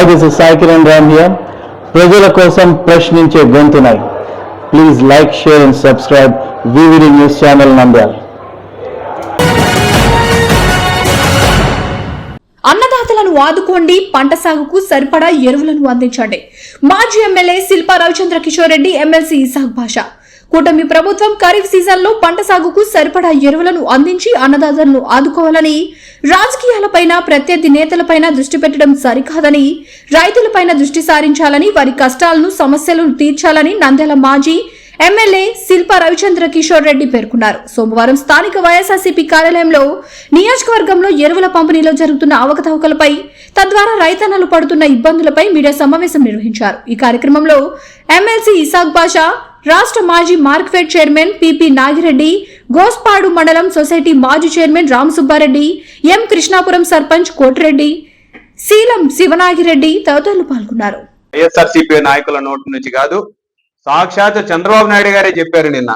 Hi this is Sai Kiran Ram here ప్రజల కోసం ప్రశ్నించే గొంతునై. Please like share and subscribe VVD news channel Nandyal అన్నదాతలను ఆదుకోండి పంట సాగుకు సరిపడా ఎరువులను అందించండి. మాజీ ఎమ్మెల్యే శిల్పా రవిచంద్ర కిషోర్ రెడ్డి ఎమ్మెల్సీ ఇసాక్ భాష కూటమి ప్రభుత్వం ఖరీఫ్ సీజన్లో పంట సాగుకు సరిపడా ఎరువులను అందించి అన్నదాతలను ఆదుకోవాలని రాజకీయాలపైన ప్రత్యర్థి నేతలపైన దృష్టి పెట్టడం సరికాదని రైతులపైన దృష్టి సారించాలని వారి కష్టాలను సమస్యలను తీర్చాలని నంద్యాల మాజీ ఎమ్మెల్యే శిల్పా రవిచంద్ర కిషోర్ రెడ్డి పేర్కొన్నారు. సోమవారం స్థానిక వైఎస్ఆర్సీపీ కార్యాలయంలో నియోజకవర్గంలో ఎరువుల పంపిణీలో జరుగుతున్న అవకతవకలపై తద్వారా రైతన్నలు పడుతున్న ఇబ్బందులపై మీడియా సమావేశం నిర్వహించారు. ఈ కార్యక్రమంలో ఎమ్మెల్సీ ఇసాక్ బాషా రాష్ట్ర మాజీ మార్క్ఫెడ్ చైర్మన్ పిపి నాగిరెడ్డి గోస్పాడు మండలం సొసైటీ మాజీ చైర్మన్ రామసుబ్బారెడ్డి ఎం కృష్ణాపురం సర్పంచ్ కోటిరెడ్డి శీలం శివనాగిరెడ్డి తదితరులు పాల్గొన్నారు. వైఎస్ఆర్సీపీ నాయకుల నోటి నుంచి కాదు సాక్షాత్ చంద్రబాబు నాయుడు గారే చెప్పారు నిన్న.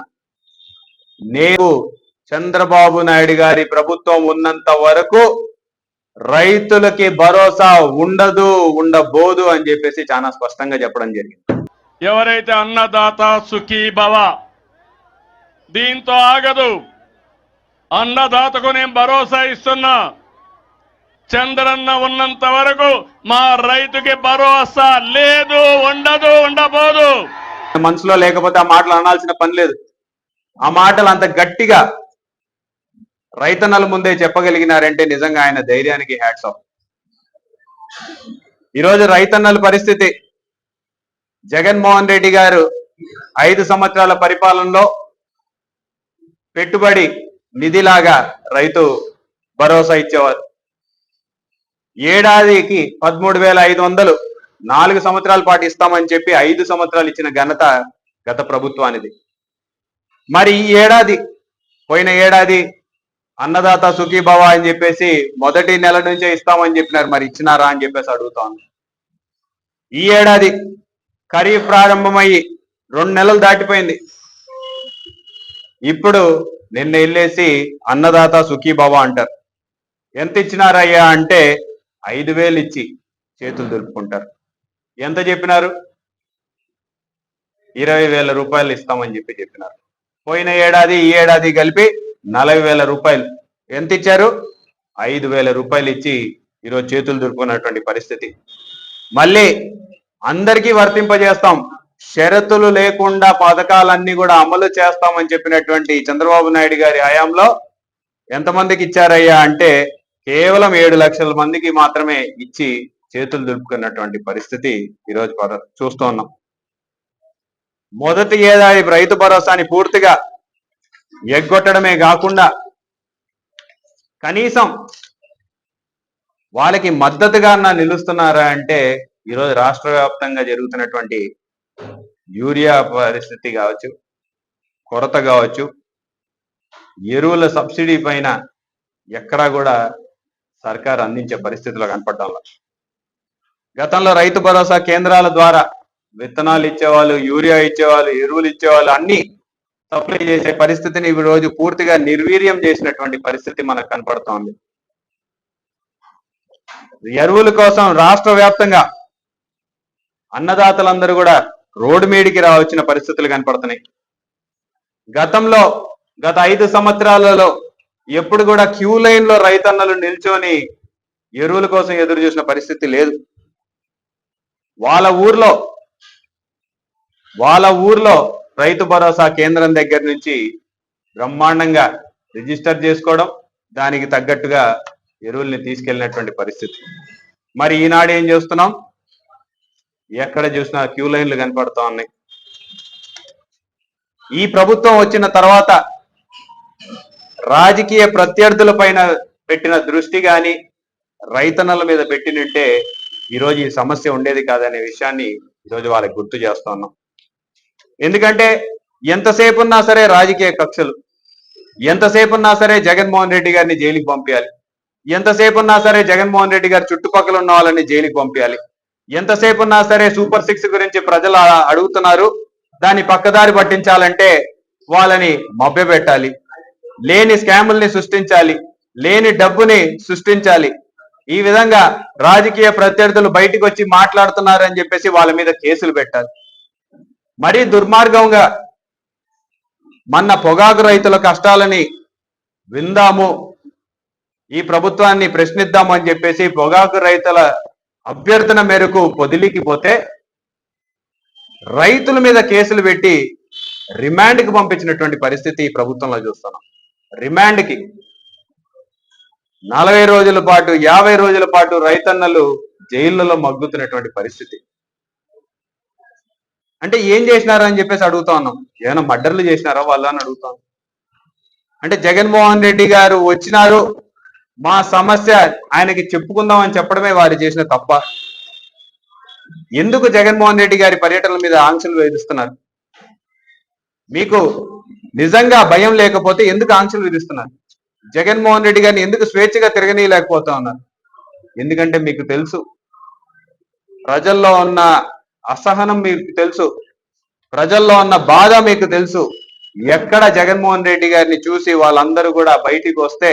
నేను చంద్రబాబు నాయుడు గారి ప్రభుత్వం ఉన్నంత వరకు రైతులకి భరోసా ఉండదు ఉండబోదు అని చెప్పేసి చాలా స్పష్టంగా చెప్పడం జరిగింది. ఎవరైతే అన్నదాత సుఖీ భవ దీంతో ఆగదు. అన్నదాతకు నేను భరోసా ఇస్తున్నా. చంద్రన్న ఉన్నంత వరకు మా రైతుకి భరోసా లేదు ఉండదు ఉండబోదు. మనసులో లేకపోతే ఆ మాటలు అనాల్సిన పని లేదు. ఆ మాటలు అంత గట్టిగా రైతన్నల ముందే చెప్పగలిగినారంటే నిజంగా ఆయన ధైర్యానికి హ్యాట్స్ ఆఫ్ ఈరోజు రైతన్నల పరిస్థితి జగన్మోహన్ రెడ్డి గారు ఐదు సంవత్సరాల పరిపాలనలో పెట్టుబడి నిధిలాగా రైతు భరోసా ఇచ్చేవారు. ఏడాదికి పదమూడు వేల ఐదు వందలు నాలుగు సంవత్సరాల పాటు ఇస్తామని చెప్పి ఐదు సంవత్సరాలు ఇచ్చిన ఘనత గత ప్రభుత్వానిది. మరి ఈ ఏడాది పోయిన ఏడాది అన్నదాత సుఖీభవ అని చెప్పేసి మొదటి నెల నుంచే ఇస్తామని చెప్పినారు. మరి ఇచ్చినారా అని చెప్పేసి అడుగుతాను. ఈ ఏడాది ఖరీఫ్ ప్రారంభమయ్యి రెండు నెలలు దాటిపోయింది. ఇప్పుడు నిన్న వెళ్ళేసి అన్నదాత సుఖీభవ అంటారు. ఎంత ఇచ్చినారయ్యా అంటే ఐదు వేలు ఇచ్చి చేతులు దులుపుకుంటారు. ఎంత చెప్పినారు? ఇరవై వేల రూపాయలు ఇస్తామని చెప్పి చెప్పినారు. పోయిన ఏడాది ఈ ఏడాది కలిపి నలభై వేల రూపాయలు. ఎంత ఇచ్చారు? ఐదు వేల రూపాయలు ఇచ్చి ఈరోజు చేతులు దులుపుకున్నటువంటి పరిస్థితి. మళ్ళీ అందరికీ వర్తింపజేస్తాం. షరతులు లేకుండా పథకాలన్నీ కూడా అమలు చేస్తామని చెప్పినటువంటి చంద్రబాబు నాయుడు గారి హయాంలో ఎంతమందికి ఇచ్చారయ్యా అంటే కేవలం ఏడు లక్షల మందికి మాత్రమే ఇచ్చి చేతులు దులుపుకున్నటువంటి పరిస్థితి ఈరోజు పర- చూస్తూ ఉన్నాం. మొదటి ఏడాది రైతు భరోసాని పూర్తిగా ఎగ్గొట్టడమే కాకుండా కనీసం వాళ్ళకి మద్దతుగా నా నిలుస్తున్నారా అంటే ఈరోజు రాష్ట్ర వ్యాప్తంగా జరుగుతున్నటువంటి యూరియా పరిస్థితి కావచ్చు కొరత కావచ్చు ఎరువుల సబ్సిడీ పైన ఎక్కడా కూడా సర్కార్ అందించే పరిస్థితిలో కనపడడం గతంలో రైతు భరోసా కేంద్రాల ద్వారా విత్తనాలు ఇచ్చేవాళ్ళు యూరియా ఇచ్చేవాళ్ళు ఎరువులు ఇచ్చేవాళ్ళు అన్ని సప్లై చేసే పరిస్థితిని ఈ రోజు పూర్తిగా నిర్వీర్యం చేసినటువంటి పరిస్థితి మనకు కనపడుతోంది ఎరువుల కోసం రాష్ట్ర వ్యాప్తంగా అన్నదాతలందరూ కూడా రోడ్డు మీడికి రావాల్సిన పరిస్థితులు కనపడుతున్నాయి. గతంలో గత ఐదు సంవత్సరాలలో ఎప్పుడు కూడా క్యూ లైన్లో రైతన్నలు నిల్చొని ఎరువుల కోసం ఎదురు చూసిన పరిస్థితి లేదు. వాళ్ళ ఊర్లో వాళ్ళ ఊర్లో రైతు భరోసా కేంద్రం దగ్గర నుంచి బ్రహ్మాండంగా రిజిస్టర్ చేసుకోవడం దానికి తగ్గట్టుగా ఎరువుల్ని తీసుకెళ్ళినటువంటి పరిస్థితి. మరి ఈనాడు ఏం చేస్తున్నాం? ఎక్కడ చూసినా క్యూ లైన్లు కనపడుతూ ఉన్నాయి. ఈ ప్రభుత్వం వచ్చిన తర్వాత రాజకీయ ప్రత్యర్థుల పైన పెట్టిన దృష్టి గాని రైతన్నల మీద పెట్టినంటే ఈరోజు ఈ సమస్య ఉండేది కాదనే విషయాన్ని ఈరోజు వాళ్ళకి గుర్తు చేస్తున్నాం ఎందుకంటే ఎంతసేపు ఉన్నా సరే రాజకీయ కక్షలు ఎంతసేపు ఉన్నా సరే జగన్మోహన్ రెడ్డి గారిని జైలుకి పంపించాలి ఎంతసేపు ఉన్నా సరే జగన్మోహన్ రెడ్డి గారి చుట్టుపక్కల ఉన్న వాళ్ళని జైలుకి పంపించాలి ఎంతసేపు ఉన్నా సరే సూపర్ సిక్స్ గురించి ప్రజలు అడుగుతున్నారు. దాన్ని పక్కదారి పట్టించాలంటే వాళ్ళని మభ్యపెట్టాలి. లేని స్కాముల్ని సృష్టించాలి. లేని డబ్బుని సృష్టించాలి. ఈ విధంగా రాజకీయ ప్రత్యర్థులు బయటకు వచ్చి మాట్లాడుతున్నారు అని చెప్పేసి వాళ్ళ మీద కేసులు పెట్టాలి. మరీ దుర్మార్గంగా మన పొగాకు రైతుల కష్టాలని విందాము. ఈ ప్రభుత్వాన్ని ప్రశ్నిద్దాము అని చెప్పేసి పొగాకు రైతుల అభ్యర్థన మేరకు పొదిలికి పోతే రైతుల మీద కేసులు పెట్టి రిమాండ్కి పంపించినటువంటి పరిస్థితి ఈ ప్రభుత్వంలో చూస్తున్నాం. రిమాండ్కి నలభై రోజుల పాటు యాభై రోజుల పాటు రైతన్నలు జైళ్ళలో మగ్గుతున్నటువంటి పరిస్థితి. అంటే ఏం చేసినారా అని చెప్పేసి అడుగుతా ఉన్నాం. ఏమైనా మర్డర్లు చేసినారా వాళ్ళు అని అడుగుతాం అంటే జగన్మోహన్ రెడ్డి గారు వచ్చినారు మా సమస్య ఆయనకి చెప్పుకుందాం అని చెప్పడమే వారు చేసిన తప్ప. ఎందుకు జగన్మోహన్ రెడ్డి గారి పర్యటనల మీద ఆంక్షలు విధిస్తున్నారు? మీకు నిజంగా భయం లేకపోతే ఎందుకు ఆంక్షలు విధిస్తున్నారు? జగన్మోహన్ రెడ్డి గారిని ఎందుకు స్వేచ్ఛగా తిరగనీయలేకపోతా ఉన్నారు ఎందుకంటే మీకు తెలుసు ప్రజల్లో ఉన్న అసహనం మీకు తెలుసు ప్రజల్లో ఉన్న బాధ మీకు తెలుసు. ఎక్కడ జగన్మోహన్ రెడ్డి గారిని చూసి వాళ్ళందరూ కూడా బయటికి వస్తే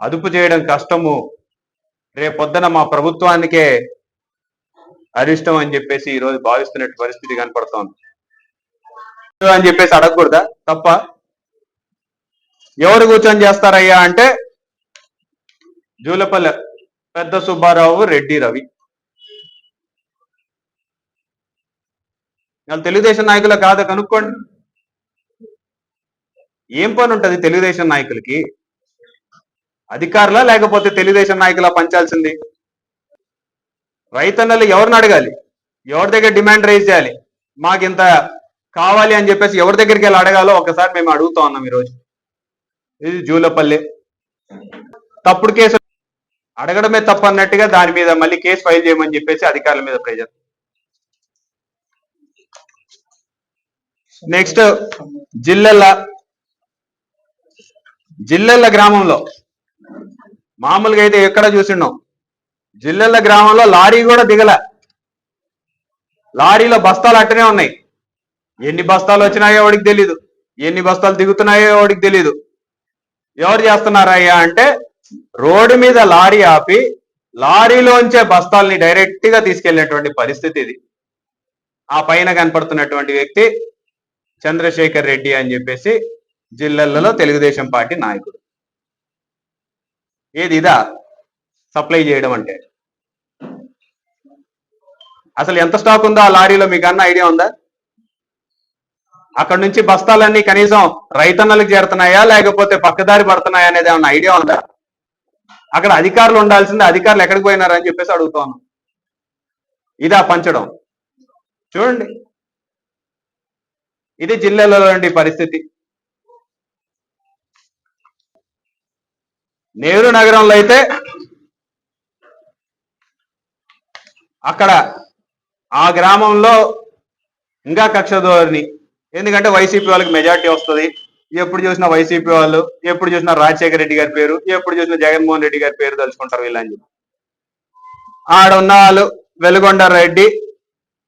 అదుపు చేయడం కష్టము. రేపొద్దున మా ప్రభుత్వానికే అరిష్టం అని చెప్పేసి ఈ రోజు భావిస్తున్నట్టు పరిస్థితి కనపడుతోంది. అని చెప్పేసి అడగకూడదా? తప్ప? ఎవరు కూర్చొని చేస్తారయ్యా అంటే జూలపల్లె పెద్ద సుబ్బారావు రెడ్డి రవి. వాళ్ళు తెలుగుదేశం నాయకులు కాదా కనుక్కోండి. ఏం పని ఉంటుంది తెలుగుదేశం నాయకులకి? అధికారులా లేకపోతే తెలుగుదేశం నాయకులా పంచాల్సింది? రైతన్నలు ఎవరిని అడగాలి? ఎవరి దగ్గర డిమాండ్ రైజ్ చేయాలి? మాకు ఇంత కావాలి అని చెప్పేసి ఎవరి దగ్గరికి వెళ్ళి అడగాలో ఒకసారి మేము అడుగుతా ఉన్నాం ఈరోజు. ఇది జూలపల్లి. తప్పుడు కేసు అడగడమే తప్పు అన్నట్టుగా దాని మీద మళ్ళీ కేసు ఫైల్ చేయమని చెప్పేసి అధికారుల మీద ప్రెజర్. నెక్స్ట్ జిల్లెల్ల జిల్లెల్ల గ్రామంలో మామూలుగా అయితే ఎక్కడ చూసిండం. జిల్లెల గ్రామంలో లారీ కూడా దిగల. లారీలో బస్తాలు అట్టనే ఉన్నాయి. ఎన్ని బస్తాలు వచ్చినాయో వాడికి తెలీదు. ఎన్ని బస్తాలు దిగుతున్నాయో వాడికి తెలీదు. ఎవరు చేస్తున్నారయ్యా అంటే రోడ్డు మీద లారీ ఆపి లారీలోంచే బస్తాల్ని డైరెక్ట్గా తీసుకెళ్ళినటువంటి పరిస్థితి ఇది. ఆ పైన కనపడుతున్నటువంటి వ్యక్తి చంద్రశేఖర్ రెడ్డి అని చెప్పేసి జిల్లాలలో తెలుగుదేశం పార్టీ నాయకుడు. ఏది ఇదా? సప్లై చేయడం అంటే. అసలు ఎంత స్టాక్ ఉందో ఆ లారీలో మీకు అన్న ఐడియా ఉందా? అక్కడ నుంచి బస్తాలన్నీ కనీసం రైతన్నలకు చేరుతున్నాయా లేకపోతే పక్కదారి పడుతున్నాయా అనేది ఏమన్నా ఐడియా ఉందా? అక్కడ అధికారులు ఉండాల్సిందే అధికారులు ఎక్కడికి పోయినారని చెప్పేసి అడుగుతాను. ఇదా పంచడం. చూడండి. ఇది జిల్లాలో పరిస్థితి. నెహ్రూ నగరంలో అయితే అక్కడ ఆ గ్రామంలో ఇంకా కక్ష ధోరణి. ఎందుకంటే వైసీపీ వాళ్ళకి మెజార్టీ వస్తుంది. ఎప్పుడు చూసినా వైసీపీ వాళ్ళు ఎప్పుడు చూసినా రాజశేఖర రెడ్డి గారి పేరు ఎప్పుడు చూసినా జగన్మోహన్ రెడ్డి గారి పేరు తలుచుకుంటారు వీళ్ళని చెప్పి. ఆడ ఉన్న వాళ్ళు వెలుగొండ రెడ్డి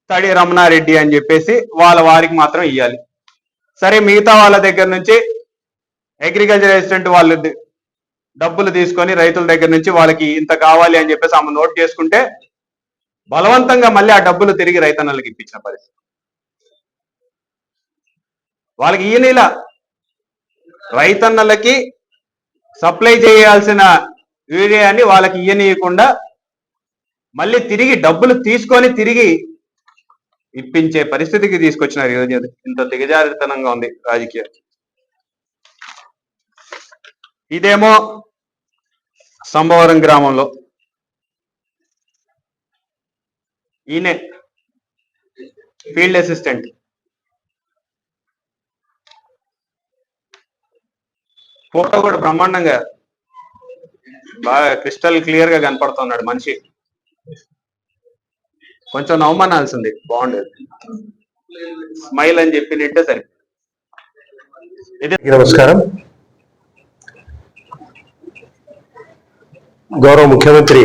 తడి రమణారెడ్డి అని చెప్పేసి వాళ్ళ వారికి మాత్రం ఇవ్వాలి సరే మిగతా వాళ్ళ దగ్గర నుంచి అగ్రికల్చర్ అసిస్టెంట్ వాళ్ళు డబ్బులు తీసుకొని రైతుల దగ్గర నుంచి వాళ్ళకి ఇంత కావాలి అని చెప్పేసి ఆమె నోట్ చేసుకుంటే బలవంతంగా మళ్ళీ ఆ డబ్బులు తిరిగి రైతన్నలకు ఇప్పించిన పరిస్థితి. వాళ్ళకి ఈయనలా రైతన్నలకి సప్లై చేయాల్సిన యూరియాని వాళ్ళకి ఇయ్యనీయకుండా మళ్ళీ తిరిగి డబ్బులు తీసుకొని తిరిగి ఇప్పించే పరిస్థితికి తీసుకొచ్చినారు ఈరోజు. ఇంత దిగజారితనంగా ఉంది రాజకీయం. ఇదేమో సంభవరం గ్రామంలో. ఈయనే ఫీల్డ్ అసిస్టెంట్. ఫోటో కూడా బ్రహ్మాండంగా బాగా క్రిస్టల్ క్లియర్గా కనపడుతున్నాడు మనిషి. కొంచెం నవ్వమనాల్సింది బాగుండేది. స్మైల్ అని చెప్పినట్టే సరి ఇది నమస్కారం. గౌరవ ముఖ్యమంత్రి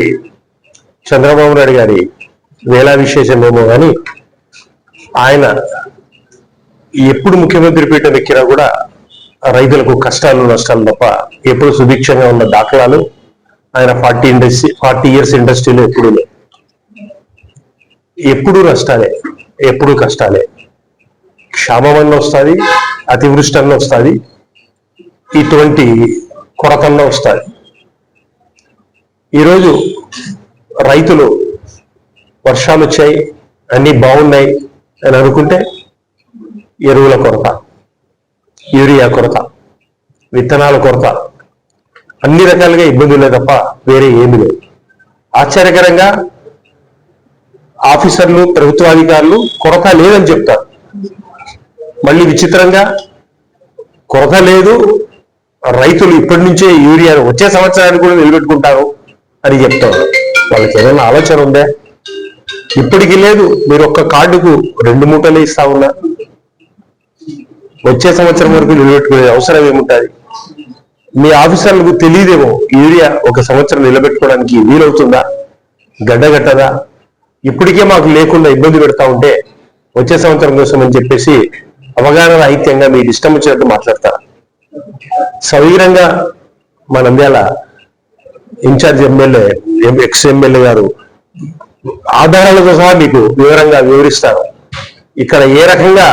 చంద్రబాబు నాయుడు గారి వేలా విశేషమేమో కానీ ఆయన ఎప్పుడు ముఖ్యమంత్రి పీఠం ఎక్కినా కూడా రైతులకు కష్టాలు నష్టాలు తప్ప ఎప్పుడు సుభిక్షంగా ఉన్న దాఖలాలు ఆయన ఫార్టీ ఇండస్ట్రీ ఫార్టీ ఇయర్స్ ఇండస్ట్రీలో ఎప్పుడు ఎప్పుడు నష్టాలే ఎప్పుడు కష్టాలే. క్షామమన్న వస్తుంది అతివృష్టి అన్న వస్తుంది ఇటువంటి కొరతన్న వస్తుంది. ఈరోజు రైతులు వర్షాలు వచ్చాయి అన్నీ బాగున్నాయి అని అనుకుంటే ఎరువుల కొరత యూరియా కొరత విత్తనాల కొరత అన్ని రకాలుగా ఇబ్బందులే తప్ప వేరే ఏమి లేవు. ఆశ్చర్యకరంగా ఆఫీసర్లు ప్రభుత్వాధికారులు కొరత లేదని చెప్తారు. మళ్ళీ విచిత్రంగా కొరత లేదు రైతులు ఇప్పటి నుంచే యూరియాను వచ్చే సంవత్సరానికి కూడా నిలబెట్టుకుంటారు. అని చెప్తారు. వాళ్ళకి ఏదైనా ఆలోచన ఉందా? ఇప్పటికి లేదు. మీరు ఒక్క కార్డుకు రెండు మూటలే ఇస్తా ఉన్నా. వచ్చే సంవత్సరం వరకు నిలబెట్టుకునే అవసరం ఏముంటుంది? మీ ఆఫీసర్లకు తెలియదేమో? యూరియా ఒక సంవత్సరం నిలబెట్టుకోవడానికి వీలవుతుందా? గడ్డగట్టదా? ఇప్పటికే మాకు లేకుండా ఇబ్బంది పెడతా ఉంటే వచ్చే సంవత్సరం కోసం అని చెప్పేసి అవగాహన రాహిత్యంగా మీరు ఇష్టం వచ్చినట్టు మాట్లాడతారు. సవీరంగా మా Nandyal incharge MLA ex MLA గారు ఆధారాలతో సహా మీకు వివరంగా వివరిస్తారు. ఇక్కడ ఏ రకంగా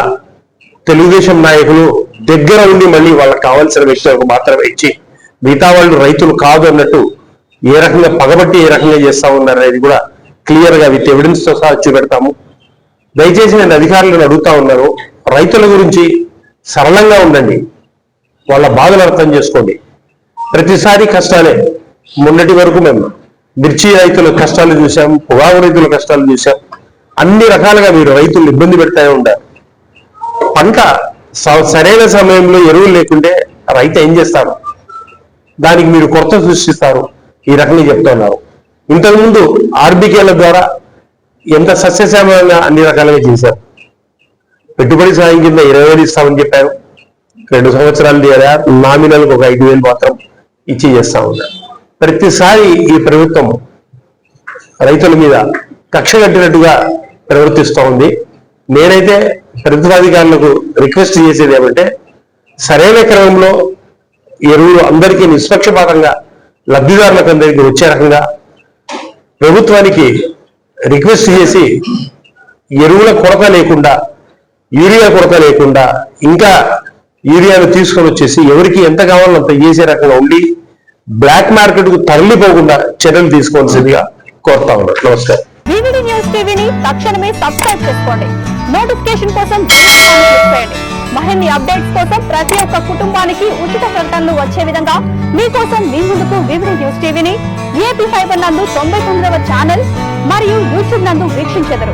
తెలుగుదేశం నాయకులు దగ్గర ఉండి మళ్ళీ వాళ్ళకి కావాల్సిన వ్యక్తులకు మాత్రమే ఇచ్చి మిగతా వాళ్ళు రైతులు కాదు అన్నట్టు ఏ రకంగా పగబట్టి ఏ రకంగా చేస్తా ఉన్నారు అనేది కూడా క్లియర్గా విత్ ఎవిడెన్స్తో సహా చూపెడతాము. దయచేసి నేను అధికారులను అడుగుతా ఉన్నాను రైతుల గురించి సరళంగా ఉండండి. వాళ్ళ బాధలు అర్థం చేసుకోండి. ప్రతిసారి కష్టాలే. మొన్నటి వరకు మేము మిర్చి రైతుల కష్టాలు చూసాం పొగాకు రైతుల కష్టాలు చూసాం అన్ని రకాలుగా మీరు రైతులు ఇబ్బంది పెడతా ఉంటారు. పంట స- సరైన సమయంలో ఎరువులు లేకుంటే రైతు ఏం చేస్తారు? దానికి మీరు కొరత సృష్టిస్తారు. ఈ రకంగా చెప్తున్నారు ఇంతకుముందు ఆర్బికేల ద్వారా ఎంత సస్యశ్యామలంగా అన్ని రకాలుగా చేశారు? పెట్టుబడి సాయం కింద ఇరవై వేలు ఇస్తామని చెప్పారు. రెండు సంవత్సరాలు తీయరా నామినల్కి ఒక ఐదు వేలు మాత్రం ఇచ్చి చేస్తా ఉన్నారు. ప్రతిసారి ఈ ప్రభుత్వం రైతుల మీద కక్ష కట్టినట్టుగా ప్రవర్తిస్తూ ఉంది. నేనైతే ప్రభుత్వాధికారులకు రిక్వెస్ట్ చేసేది ఏమంటే సరైన క్రమంలో ఎరువులు అందరికీ నిష్పక్షపాతంగా లబ్ధిదారులకు అందరికీ వచ్చే రకంగా ప్రభుత్వానికి రిక్వెస్ట్ చేసి ఎరువుల కొరత లేకుండా యూరియా కొరత లేకుండా ఇంకా యూరియాను తీసుకొని వచ్చేసి ఎవరికి ఎంత కావాలో అంత చేసే రకంగా ఉండి బ్లాక్ మార్కెట్కు తరలిపోకుండా చర్యలు తీసుకోవాల్సిందిగా కోరుతా ఉన్నాను. నమస్కారం. న్యూస్ టీవీని తక్షణమే సబ్స్క్రైబ్ చేసుకోండి. నోటిఫికేషన్ కోసం మరిన్ని అప్డేట్స్ కోసం ప్రతి ఒక్క కుటుంబానికి ఉచిత ప్రకటనలు వచ్చే విధంగా మీకోసం మీ ముందుకు వివిడి న్యూస్ టీవీని ఏపీ ఫైబర్ నందు తొంభై తొమ్మిదవ ఛానల్ మరియు యూట్యూబ్ నందు వీక్షించెదరు.